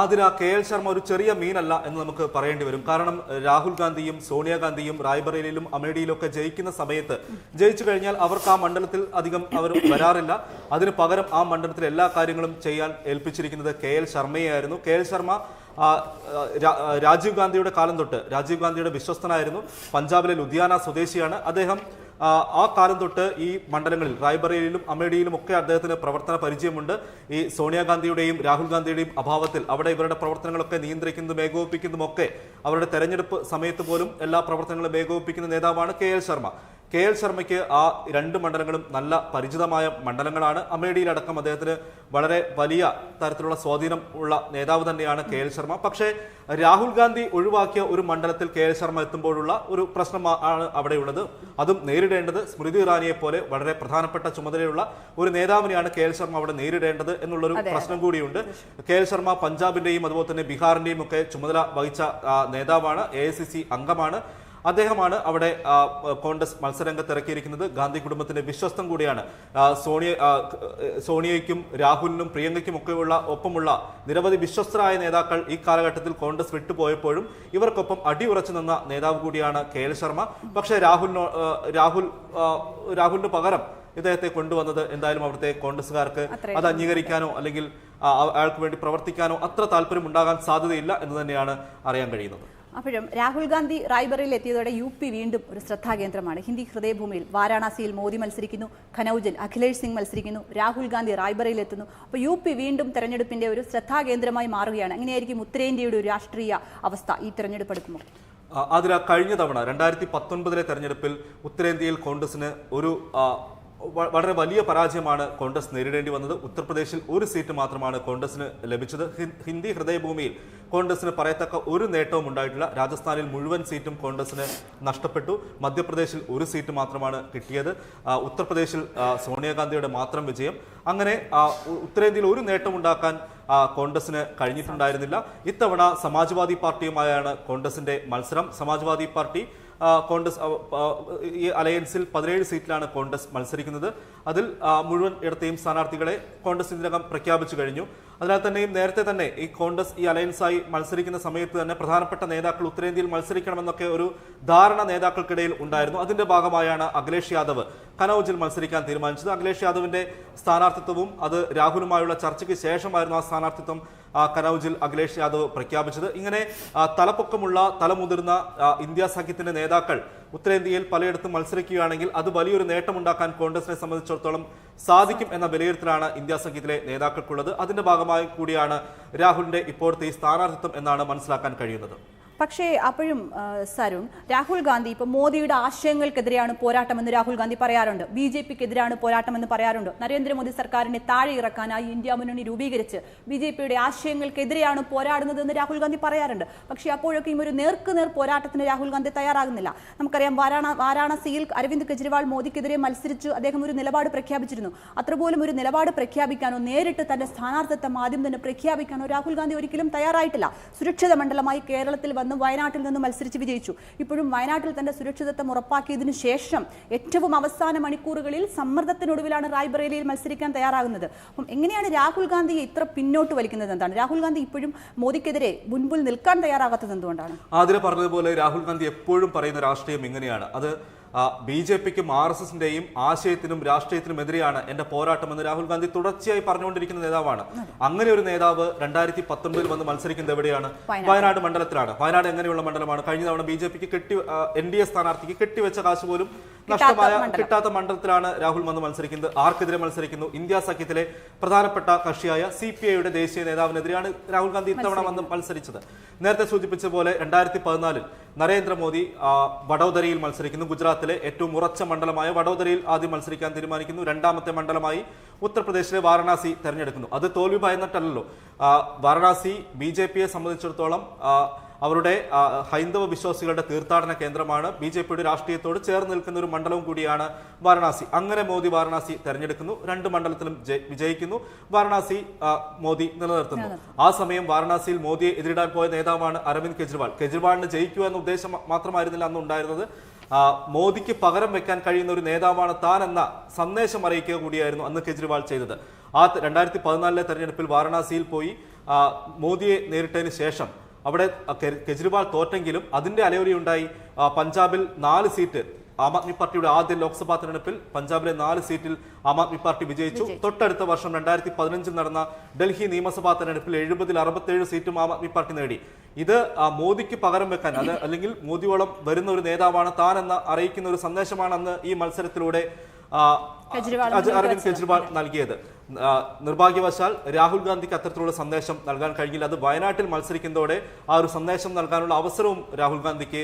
Athira K L Sharma ഒരു ചെറിയ മീനല്ല എന്ന് നമുക്ക് പറയേണ്ടി വരും. കാരണം രാഹുൽ ഗാന്ധിയും സോണിയാഗാന്ധിയും റായ്ബറേലിയിലും അമേഠിയിലും ഒക്കെ ജയിക്കുന്ന സമയത്ത് ജയിച്ചു കഴിഞ്ഞാൽ അവർക്ക് ആ മണ്ഡലത്തിൽ അധികം അവർ വരാറില്ല. അതിന് പകരം ആ മണ്ഡലത്തിൽ എല്ലാ കാര്യങ്ങളും ചെയ്യാൻ ഏൽപ്പിച്ചിരിക്കുന്നത് കെ എൽ ശർമ്മയായിരുന്നു കെ എൽ ശർമ്മ രാജീവ് ഗാന്ധിയുടെ കാലം തൊട്ട് രാജീവ് ഗാന്ധിയുടെ വിശ്വസ്തനായിരുന്നു. പഞ്ചാബിലെ ലുധിയാന സ്വദേശിയാണ്. അദ്ദേഹം ആ, കാലം തൊട്ട് ഈ മണ്ഡലങ്ങളിൽ റായ്ബറേലിയിലും അമേഠിയിലും ഒക്കെ അദ്ദേഹത്തിന് പ്രവർത്തന പരിചയമുണ്ട്. ഈ സോണിയാഗാന്ധിയുടെയും രാഹുൽ ഗാന്ധിയുടെയും അഭാവത്തിൽ അവിടെ ഇവരുടെ പ്രവർത്തനങ്ങളൊക്കെ നിയന്ത്രിക്കുന്നതും ഏകോപിപ്പിക്കുന്നതും ഒക്കെ അവരുടെ തെരഞ്ഞെടുപ്പ് സമയത്ത് പോലും എല്ലാ പ്രവർത്തനങ്ങളും ഏകോപിപ്പിക്കുന്ന നേതാവാണ് K L Sharma. K L ശർമ്മയ്ക്ക് ആ രണ്ട് മണ്ഡലങ്ങളും നല്ല പരിചിതമായ മണ്ഡലങ്ങളാണ്. അമേഠിയിലടക്കം അദ്ദേഹത്തിന് വളരെ വലിയ തരത്തിലുള്ള സ്വാധീനം ഉള്ള നേതാവ് തന്നെയാണ് കെ എൽ ശർമ്മ. പക്ഷേ രാഹുൽ ഗാന്ധി ഒഴിവാക്കിയ ഒരു മണ്ഡലത്തിൽ കെ എൽ ശർമ്മ എത്തുമ്പോഴുള്ള ഒരു പ്രശ്നം ആണ് അവിടെയുള്ളത്. അതും നേരിടേണ്ടത് സ്മൃതി ഇറാനിയെ പോലെ വളരെ പ്രധാനപ്പെട്ട ചുമതലയുള്ള ഒരു നേതാവിനെയാണ് കെ എൽ ശർമ്മ അവിടെ നേരിടേണ്ടത് എന്നുള്ളൊരു പ്രശ്നം കൂടിയുണ്ട്. കെ എൽ ശർമ്മ പഞ്ചാബിന്റെയും അതുപോലെ തന്നെ ബീഹാറിന്റെയും ഒക്കെ ചുമതല വഹിച്ച നേതാവാണ്. എ അംഗമാണ്. അദ്ദേഹമാണ് അവിടെ കോൺഗ്രസ് മത്സരരംഗത്ത് ഇറക്കിയിരിക്കുന്നത് ഗാന്ധി കുടുംബത്തിന്റെ വിശ്വസ്തം കൂടിയാണ്. സോണിയ സോണിയയ്ക്കും രാഹുലിനും പ്രിയങ്കയ്ക്കും ഒക്കെയുള്ള ഒപ്പമുള്ള നിരവധി വിശ്വസ്തരായ നേതാക്കൾ ഈ കാലഘട്ടത്തിൽ കോൺഗ്രസ് വിട്ടുപോയപ്പോഴും ഇവർക്കൊപ്പം അടിയുറച്ചു നിന്ന നേതാവ് കൂടിയാണ് കെ എൽ ശർമ്മ. പക്ഷേ രാഹുലിനോ രാഹുൽ രാഹുലിന് പകരം ഇദ്ദേഹത്തെ കൊണ്ടുവന്നത് എന്തായാലും അവിടുത്തെ കോൺഗ്രസ്സുകാർക്ക് അത് അംഗീകരിക്കാനോ അല്ലെങ്കിൽ അയാൾക്ക് വേണ്ടി പ്രവർത്തിക്കാനോ അത്ര താല്പര്യം ഉണ്ടാകാൻ സാധ്യതയില്ല എന്ന് തന്നെയാണ് അറിയാൻ കഴിയുന്നത്. അപ്പോഴും രാഹുൽ ഗാന്ധി റായ്ബറയിൽ എത്തിയതോടെ യു പി വീണ്ടും ഒരു ശ്രദ്ധാകേന്ദ്രമാണ്. ഹിന്ദി ഹൃദയഭൂമിയിൽ വാരാണസിയിൽ മോദി മത്സരിക്കുന്നു ഖനൌജൻ അഖിലേഷ് സിംഗ് മത്സരിക്കുന്നു രാഹുൽ ഗാന്ധി റായ്ബറയിൽ എത്തുന്നു. അപ്പോൾ യു പി വീണ്ടും തെരഞ്ഞെടുപ്പിന്റെ ഒരു ശ്രദ്ധാകേന്ദ്രമായി മാറുകയാണ്. അങ്ങനെയായിരിക്കും ഉത്തരേന്ത്യയുടെ ഒരു രാഷ്ട്രീയ അവസ്ഥ ഈ തെരഞ്ഞെടുപ്പ് എടുക്കുമ്പോൾ? അതിൽ കഴിഞ്ഞ തവണ രണ്ടായിരത്തി പത്തൊൻപതിലെ തെരഞ്ഞെടുപ്പിൽ ഉത്തരേന്ത്യയിൽ കോൺഗ്രസിന് ഒരു വളരെ വലിയ പരാജയമാണ് കോൺഗ്രസ് നേരിടേണ്ടി വന്നത്. ഉത്തർപ്രദേശിൽ ഒരു സീറ്റ് മാത്രമാണ് കോൺഗ്രസിന് ലഭിച്ചത്. ഹിന്ദി ഹൃദയഭൂമിയിൽ കോൺഗ്രസിന് പറയത്തക്ക ഒരു നേട്ടവും ഉണ്ടായിട്ടില്ല. രാജസ്ഥാനിൽ മുഴുവൻ സീറ്റും കോൺഗ്രസിന് നഷ്ടപ്പെട്ടു. മധ്യപ്രദേശിൽ ഒരു സീറ്റ് മാത്രമാണ് കിട്ടിയത്. ഉത്തർപ്രദേശിൽ സോണിയാഗാന്ധിയുടെ മാത്രം വിജയം. അങ്ങനെ ഉത്തരേന്ത്യയിൽ ഒരു നേട്ടം ഉണ്ടാക്കാൻ ആ, കോൺഗ്രസിന് കഴിഞ്ഞിട്ടുണ്ടായിരുന്നില്ല. ഇത്തവണ സമാജ്വാദി പാർട്ടിയുമായാണ് കോൺഗ്രസിന്റെ മത്സരം. സമാജ്വാദി പാർട്ടി കോൺഗ്രസ് ഈ അലയൻസിൽ പതിനേഴ് സീറ്റിലാണ് കോൺഗ്രസ് മത്സരിക്കുന്നത്. അതിൽ മുഴുവൻ ഇടത്തെയും സ്ഥാനാർത്ഥികളെ കോൺഗ്രസ് ഇതിനകം പ്രഖ്യാപിച്ചു കഴിഞ്ഞു. അതിനാൽ തന്നെയും നേരത്തെ തന്നെ ഈ കോൺഗ്രസ് ഈ അലയൻസായി മത്സരിക്കുന്ന സമയത്ത് തന്നെ പ്രധാനപ്പെട്ട നേതാക്കൾ ഉത്തരേന്ത്യയിൽ മത്സരിക്കണമെന്നൊക്കെ ഒരു ധാരണ നേതാക്കൾക്കിടയിൽ ഉണ്ടായിരുന്നു. അതിന്റെ ഭാഗമായാണ് അഖിലേഷ് യാദവ് കനൌജിൽ മത്സരിക്കാൻ തീരുമാനിച്ചത്. അഖിലേഷ് യാദവിന്റെ സ്ഥാനാർത്ഥിത്വവും അത് രാഹുലുമായുള്ള ചർച്ചയ്ക്ക് ശേഷമായിരുന്നു ആ സ്ഥാനാർത്ഥിത്വം കനൌജിൽ അഖിലേഷ് യാദവ് പ്രഖ്യാപിച്ചത്. ഇങ്ങനെ തലപ്പൊക്കമുള്ള തലമുതിർന്ന ഇന്ത്യ സഖ്യത്തിന്റെ നേതാക്കൾ ഉത്തരേന്ത്യയിൽ പലയിടത്തും മത്സരിക്കുകയാണെങ്കിൽ അത് വലിയൊരു നേട്ടമുണ്ടാക്കാൻ കോൺഗ്രസിനെ സംബന്ധിച്ചിടത്തോളം സാധിക്കും എന്ന വിലയിരുത്തലാണ് ഇന്ത്യ സഖ്യത്തിലെ നേതാക്കൾക്കുള്ളത്. അതിന്റെ ഭാഗമായി കൂടിയാണ് രാഹുലിന്റെ ഇപ്പോഴത്തെ ഈ സ്ഥാനാർത്ഥിത്വം എന്നാണ് മനസ്സിലാക്കാൻ കഴിയുന്നത്. പക്ഷേ അപ്പോഴും സരുൺ രാഹുൽ ഗാന്ധി ഇപ്പൊ മോദിയുടെ ആശയങ്ങൾക്കെതിരെയാണ് പോരാട്ടമെന്ന് രാഹുൽ ഗാന്ധി പറയാറുണ്ട്. ബി ജെ പിക്കെതിരാണ് പോരാട്ടമെന്ന് പറയാറുണ്ട്. നരേന്ദ്രമോദി സർക്കാരിനെ താഴെ ഇറക്കാനായി ഇന്ത്യ മുന്നണി രൂപീകരിച്ച് ബി ജെ പിയുടെ ആശയങ്ങൾക്കെതിരെയാണ് പോരാടുന്നതെന്ന് രാഹുൽ ഗാന്ധി പറയാറുണ്ട്. പക്ഷേ അപ്പോഴൊക്കെയും ഒരു നേർക്കുനേർ പോരാട്ടത്തിന് രാഹുൽ ഗാന്ധി തയ്യാറാകുന്നില്ല. നമുക്കറിയാം വാരാണ വാരാണസിയിൽ അരവിന്ദ് കെജ്രിവാൾ മോദിക്കെതിരെ മത്സരിച്ചു അദ്ദേഹം ഒരു നിലപാട് പ്രഖ്യാപിച്ചിരുന്നു. അത്രപോലും ഒരു നിലപാട് പ്രഖ്യാപിക്കാനോ നേരിട്ട് തന്റെ സ്ഥാനാർത്ഥിത്വം ആദ്യം തന്നെ പ്രഖ്യാപിക്കാനോ രാഹുൽ ഗാന്ധി ഒരിക്കലും തയ്യാറായിട്ടില്ല. സുരക്ഷിത മണ്ഡലമായി കേരളത്തിൽ വന്ന് വയനാട്ടിൽ നിന്ന് മത്സരിച്ച് വിജയിച്ചു. ഇപ്പോഴും വയനാട്ടിൽ തന്റെ സുരക്ഷിതത്വം ഉറപ്പാക്കിയതിനു ശേഷം ഏറ്റവും അവസാന മണിക്കൂറുകളിൽ സമ്മർദ്ദത്തിനൊടുവിലാണ് റായ്ബറേലിയിൽ മത്സരിക്കാൻ തയ്യാറാകുന്നത്. അപ്പം എങ്ങനെയാണ് രാഹുൽ ഗാന്ധിയെ ഇത്ര പിന്നോട്ട് വലിക്കുന്നത്? എന്താണ്? രാഹുൽ ഗാന്ധി ഇപ്പോഴും മോദിക്കെതിരെ മുൻപിൽ നിൽക്കാൻ തയ്യാറാകാത്തത് എന്തുകൊണ്ടാണ്? ആതിര പറഞ്ഞതുപോലെ രാഹുൽ ഗാന്ധി എപ്പോഴും പറയുന്ന രാഷ്ട്രീയം ഇങ്ങനെയാണ്. അത് ബി ജെ പിക്കും ആർ എസ് എസിന്റെയും ആശയത്തിനും രാഷ്ട്രീയത്തിനും എതിരെയാണ് എന്റെ പോരാട്ടമെന്ന് രാഹുൽ ഗാന്ധി തുടർച്ചയായി പറഞ്ഞുകൊണ്ടിരിക്കുന്ന നേതാവാണ്. അങ്ങനെ ഒരു നേതാവ് രണ്ടായിരത്തി പത്തൊൻപതിൽ വന്ന് മത്സരിക്കുന്നത് എവിടെയാണ്? വയനാട്. വയനാട് മണ്ഡലത്തിലാണ്. വയനാട് എങ്ങനെയുള്ള മണ്ഡലമാണ്? കഴിഞ്ഞ തവണ ബി ജെ പിക്ക് കെട്ടി എൻ ഡി എ സ്ഥാനാർത്ഥിക്ക് കെട്ടിവെച്ച കാശ് പോലും നഷ്ടമായ. കിട്ടാത്ത മണ്ഡലത്തിലാണ് രാഹുൽ വന്ന് മത്സരിക്കുന്നത്. ആർക്കെതിരെ മത്സരിക്കുന്നു? ഇന്ത്യ സഖ്യത്തിലെ പ്രധാനപ്പെട്ട കക്ഷിയായ സി പി ഐയുടെ ദേശീയ നേതാവിനെതിരെയാണ് രാഹുൽ ഗാന്ധി ഇത്തവണ വന്ന് മത്സരിച്ചത്. നേരത്തെ സൂചിപ്പിച്ച പോലെ രണ്ടായിരത്തി പതിനാലിൽ നരേന്ദ്രമോദി വഡോദരയിൽ മത്സരിക്കുന്നു. ഗുജറാത്തിലെ ഏറ്റവും ഉറച്ച മണ്ഡലമായ വഡോദരയിൽ ആദ്യം മത്സരിക്കാൻ തീരുമാനിക്കുന്നു. രണ്ടാമത്തെ മണ്ഡലമായി ഉത്തർപ്രദേശിലെ വാരണാസി തെരഞ്ഞെടുക്കുന്നു. അത് തോൽവി ഭയന്നിട്ടല്ലോ വാരണാസി ബി ജെ പിയെ സംബന്ധിച്ചിടത്തോളം അവരുടെ ഹൈന്ദവ വിശ്വാസികളുടെ തീർത്ഥാടന കേന്ദ്രമാണ്. ബി ജെ പിയുടെ രാഷ്ട്രീയത്തോട് ചേർന്ന് നിൽക്കുന്ന ഒരു മണ്ഡലവും കൂടിയാണ് വാരണാസി. അങ്ങനെ മോദി വാരണാസി തെരഞ്ഞെടുക്കുന്നു. രണ്ട് മണ്ഡലത്തിലും ജയി- വിജയിക്കുന്നു. വാരണാസി മോദി നിലനിർത്തുന്നു. ആ സമയം വാരണാസിയിൽ മോദിയെ എതിരിടാൻ പോയ നേതാവാണ് അരവിന്ദ് കെജ്രിവാൾ. കെജ്രിവാളിന് ജയിക്കുക എന്ന ഉദ്ദേശം മാത്രമായിരുന്നില്ല അന്ന് ഉണ്ടായിരുന്നത് മോദിക്ക് പകരം വെക്കാൻ കഴിയുന്ന ഒരു നേതാവാണ് താൻ എന്ന സന്ദേശം അറിയിക്കുക കൂടിയായിരുന്നു അന്ന് കെജ്രിവാൾ ചെയ്തത്. ആ രണ്ടായിരത്തി പതിനാലിലെ തെരഞ്ഞെടുപ്പിൽ വാരണാസിയിൽ പോയി മോദിയെ നേരിട്ടതിന് ശേഷം അവിടെ കെജ്രിവാൾ തോറ്റെങ്കിലും അതിന്റെ അലയൊലിയുണ്ടായി. ഉണ്ടായി പഞ്ചാബിൽ നാല് സീറ്റ്. ആം ആദ്മി പാർട്ടിയുടെ ആദ്യ ലോക്സഭാ തെരഞ്ഞെടുപ്പിൽ പഞ്ചാബിലെ നാല് സീറ്റിൽ ആം ആദ്മി പാർട്ടി വിജയിച്ചു. തൊട്ടടുത്ത വർഷം രണ്ടായിരത്തി പതിനഞ്ചിൽ നടന്ന ഡൽഹി നിയമസഭാ തെരഞ്ഞെടുപ്പിൽ എഴുപതിൽ അറുപത്തേഴ് സീറ്റും ആം ആദ്മി പാർട്ടി നേടി. ഇത് മോദിക്ക് പകരം വെക്കാൻ അത് അല്ലെങ്കിൽ മോദിയോളം വരുന്ന ഒരു നേതാവാണ് താൻ എന്ന് അറിയിക്കുന്ന ഒരു സന്ദേശമാണ് അന്ന് ഈ മത്സരത്തിലൂടെ അരവിന്ദ് കെജ്രിവാൾ നൽകിയത്. നിർഭാഗ്യവശാൽ രാഹുൽ ഗാന്ധിക്ക് അത്തരത്തിലുള്ള സന്ദേശം നൽകാൻ കഴിഞ്ഞില്ല. അത് വയനാട്ടിൽ മത്സരിക്കുന്നതോടെ ആ ഒരു സന്ദേശം നൽകാനുള്ള അവസരവും രാഹുൽ ഗാന്ധിക്ക്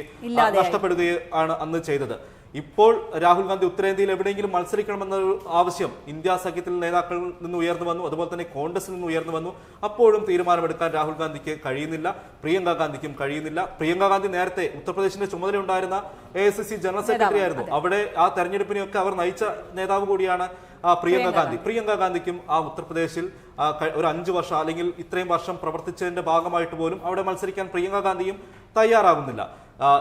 നഷ്ടപ്പെടുകയാണ് അന്ന് ചെയ്തത്. ഇപ്പോൾ രാഹുൽ ഗാന്ധി ഉത്തരേന്ത്യയിൽ എവിടെയെങ്കിലും മത്സരിക്കണമെന്ന ആവശ്യം ഇന്ത്യ സഖ്യത്തിൽ നേതാക്കളിൽ നിന്ന് ഉയർന്നു വന്നു. അതുപോലെ തന്നെ കോൺഗ്രസിൽ നിന്ന് ഉയർന്നു വന്നു. അപ്പോഴും തീരുമാനമെടുക്കാൻ രാഹുൽ ഗാന്ധിക്ക് കഴിയുന്നില്ല. പ്രിയങ്ക ഗാന്ധിക്കും കഴിയുന്നില്ല. പ്രിയങ്ക ഗാന്ധി നേരത്തെ ഉത്തർപ്രദേശിന്റെ ചുമതലയുണ്ടായിരുന്ന A S C general secretary ആയിരുന്നു അവിടെ ആ തെരഞ്ഞെടുപ്പിനെയൊക്കെ അവർ നയിച്ച നേതാവ് കൂടിയാണ് പ്രിയങ്ക ഗാന്ധി. പ്രിയങ്ക ഗാന്ധിക്കും ആ ഉത്തർപ്രദേശിൽ ഒരു അഞ്ചു വർഷം അല്ലെങ്കിൽ ഇത്രയും വർഷം പ്രവർത്തിച്ചതിന്റെ ഭാഗമായിട്ട് പോലും അവിടെ മത്സരിക്കാൻ പ്രിയങ്ക ഗാന്ധിയും തയ്യാറാകുന്നില്ല.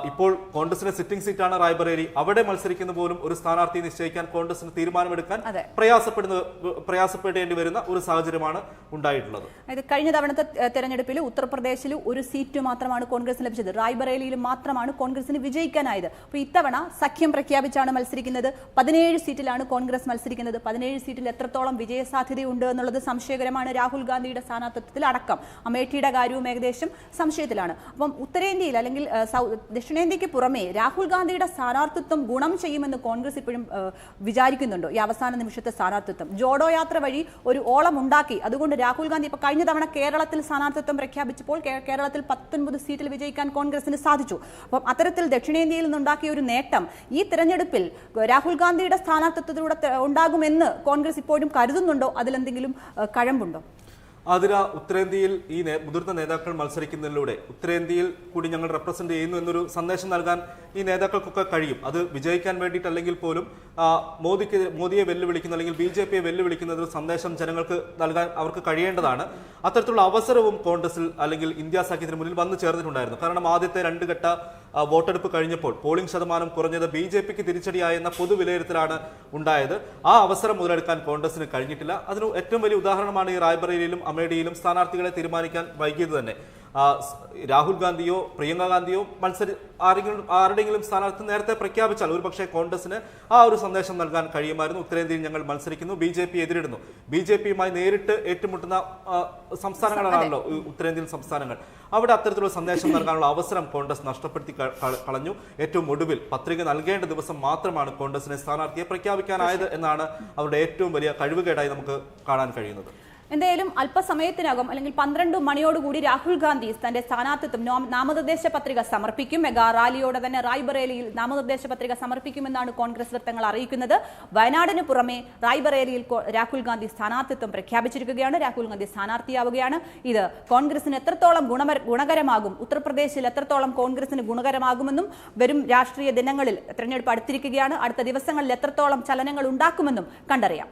ഇപ്പോൾ കോൺഗ്രസിന്റെ സിറ്റിംഗ് സീറ്റാണ് റായ്ബറേലി. അവിടെ മത്സരിക്കുന്ന പോലും ഒരു സ്ഥാനാർത്ഥി നിശ്ചയിക്കാൻ കോൺഗ്രസിന് തീരുമാനമെടുക്കാൻ പ്രയാസപ്പെടുന്ന പ്രയാസപ്പെടേണ്ടി വരുന്ന ഒരു സാഹചര്യമാണ് ഉണ്ടായിട്ടുള്ളത്. അതായത് കഴിഞ്ഞ തവണത്തെ തെരഞ്ഞെടുപ്പിൽ ഉത്തർപ്രദേശിൽ ഒരു സീറ്റ് മാത്രമാണ് കോൺഗ്രസിന് ലഭിച്ചത്. റായ്ബറേലിയിൽ മാത്രമാണ് കോൺഗ്രസിന് വിജയിക്കാനായത്. അപ്പോൾ ഇത്തവണ സഖ്യം പ്രഖ്യാപിച്ചാണ് മത്സരിക്കുന്നത്. പതിനേഴ് സീറ്റിലാണ് കോൺഗ്രസ് മത്സരിക്കുന്നത്. പതിനേഴ് സീറ്റിൽ എത്രത്തോളം വിജയസാധ്യതയുണ്ട് എന്നുള്ളത് സംശയകരമാണ് രാഹുൽ ഗാന്ധിയുടെ സ്ഥാനാർത്ഥിത്വത്തിൽ അടക്കം അമേഠിയുടെ കാര്യവും ഏകദേശം സംശയത്തിലാണ്. അപ്പം ഉത്തരേന്ത്യയിൽ അല്ലെങ്കിൽ സൗ- ദക്ഷിണേന്ത്യക്ക് പുറമെ രാഹുൽ ഗാന്ധിയുടെ സ്ഥാനാർത്ഥിത്വം ഗുണം ചെയ്യുമെന്ന് കോൺഗ്രസ് ഇപ്പോഴും വിചാരിക്കുന്നുണ്ടോ? ഈ അവസാന നിമിഷത്തെ സ്ഥാനാർത്ഥിത്വം. ജോഡോ യാത്ര വഴി ഒരു ഓളം ഉണ്ടാക്കി. അതുകൊണ്ട് രാഹുൽ ഗാന്ധി ഇപ്പൊ കഴിഞ്ഞ തവണ കേരളത്തിൽ സ്ഥാനാർത്ഥിത്വം പ്രഖ്യാപിച്ചപ്പോൾ കേരളത്തിൽ പത്തൊൻപത് സീറ്റിൽ വിജയിക്കാൻ കോൺഗ്രസിന് സാധിച്ചു. അപ്പം അത്തരത്തിൽ ദക്ഷിണേന്ത്യയിൽ നിന്നുണ്ടാക്കിയ ഒരു നേട്ടം ഈ തെരഞ്ഞെടുപ്പിൽ രാഹുൽ ഗാന്ധിയുടെ സ്ഥാനാർത്ഥിത്വത്തിലൂടെ ഉണ്ടാകുമെന്ന് കോൺഗ്രസ് ഇപ്പോഴും കരുതുന്നുണ്ടോ? അതിലെന്തെങ്കിലും കഴമ്പുണ്ടോ? അതിര ഉത്തരേന്ത്യയിൽ ഈ മുതിർന്ന നേതാക്കൾ മത്സരിക്കുന്നതിലൂടെ ഉത്തരേന്ത്യയിൽ കൂടി ഞങ്ങൾ റെപ്രസെന്റ് ചെയ്യുന്നു എന്നൊരു സന്ദേശം നൽകാൻ ഈ നേതാക്കൾക്കൊക്കെ കഴിയും. അത് വിജയിക്കാൻ വേണ്ടിയിട്ടല്ലെങ്കിൽ പോലും മോദിക്ക് മോദിയെ വെല്ലുവിളിക്കുന്ന അല്ലെങ്കിൽ ബി ജെ പിയെ വെല്ലുവിളിക്കുന്ന ഒരു സന്ദേശം ജനങ്ങൾക്ക് നൽകാൻ അവർക്ക് കഴിയേണ്ടതാണ്. അത്തരത്തിലുള്ള അവസരവും കോൺഗ്രസിൽ അല്ലെങ്കിൽ ഇന്ത്യ സഖ്യത്തിന് മുന്നിൽ വന്നു ചേർന്നിട്ടുണ്ടായിരുന്നു. കാരണം ആദ്യത്തെ രണ്ട് ഘട്ട വോട്ടെടുപ്പ് കഴിഞ്ഞപ്പോൾ പോളിംഗ് ശതമാനം കുറഞ്ഞത് ബി ജെ പിക്ക് തിരിച്ചടിയായെന്ന പൊതുവിലയിരുത്തലാണ് ഉണ്ടായത്. ആ അവസരം മുതലെടുക്കാൻ കോൺഗ്രസിന് കഴിഞ്ഞിട്ടില്ല. അതിന് ഏറ്റവും വലിയ ഉദാഹരണമാണ് ഈ റായ്ബറേലിയിലും അമേഠിയിലും സ്ഥാനാർത്ഥികളെ തീരുമാനിക്കാൻ വൈകിയത് തന്നെ. രാഹുൽ ഗാന്ധിയോ പ്രിയങ്ക ഗാന്ധിയോ മത്സരി ആരെങ്കിലും ആരുടെയെങ്കിലും സ്ഥാനാർത്ഥി നേരത്തെ പ്രഖ്യാപിച്ചാൽ ഒരുപക്ഷെ കോൺഗ്രസിന് ആ ഒരു സന്ദേശം നൽകാൻ കഴിയുമായിരുന്നു. ഉത്തരേന്ത്യയിൽ ഞങ്ങൾ മത്സരിക്കുന്നു ബി ജെ പി എതിരിടുന്നു. ബി ജെ പിയുമായി നേരിട്ട് ഏറ്റുമുട്ടുന്ന സംസ്ഥാനങ്ങളാണല്ലോ ഉത്തരേന്ത്യൻ സംസ്ഥാനങ്ങൾ. അവിടെ അത്തരത്തിലുള്ള സന്ദേശം നൽകാനുള്ള അവസരം കോൺഗ്രസ് നഷ്ടപ്പെടുത്തി കളഞ്ഞു. ഏറ്റവും ഒടുവിൽ പത്രിക നൽകേണ്ട ദിവസം മാത്രമാണ് കോൺഗ്രസിനെ സ്ഥാനാർത്ഥിയെ പ്രഖ്യാപിക്കാനായത് എന്നാണ് അവരുടെ ഏറ്റവും വലിയ കഴിവുകേടായി നമുക്ക് കാണാൻ കഴിയുന്നത്. എന്തായാലും അല്പസമയത്തിനകം അല്ലെങ്കിൽ പന്ത്രണ്ട് മണിയോടുകൂടി രാഹുൽ ഗാന്ധി തന്റെ സ്ഥാനാർത്ഥിത്വം നാമനിർദ്ദേശ പത്രിക സമർപ്പിക്കും. മെഗാ റാലിയോടെ തന്നെ റായ്ബറേലിയിൽ നാമനിർദ്ദേശ പത്രിക സമർപ്പിക്കുമെന്നാണ് കോൺഗ്രസ് വൃത്തങ്ങൾ അറിയിക്കുന്നത്. വയനാടിന് പുറമെ റായ്ബറേലിയിൽ രാഹുൽ ഗാന്ധി സ്ഥാനാർത്ഥിത്വം പ്രഖ്യാപിച്ചിരിക്കുകയാണ്. രാഹുൽ ഗാന്ധി സ്ഥാനാർത്ഥിയാവുകയാണ്. ഇത് കോൺഗ്രസിന് എത്രത്തോളം ഗുണ ഗുണകരമാകും ഉത്തർപ്രദേശിൽ എത്രത്തോളം കോൺഗ്രസിന് ഗുണകരമാകുമെന്നും വരും രാഷ്ട്രീയ ദിനങ്ങളിൽ തെരഞ്ഞെടുപ്പ് അടുത്തിരിക്കുകയാണ്. അടുത്ത ദിവസങ്ങളിൽ എത്രത്തോളം ചലനങ്ങൾ ഉണ്ടാക്കുമെന്നും കണ്ടറിയാം.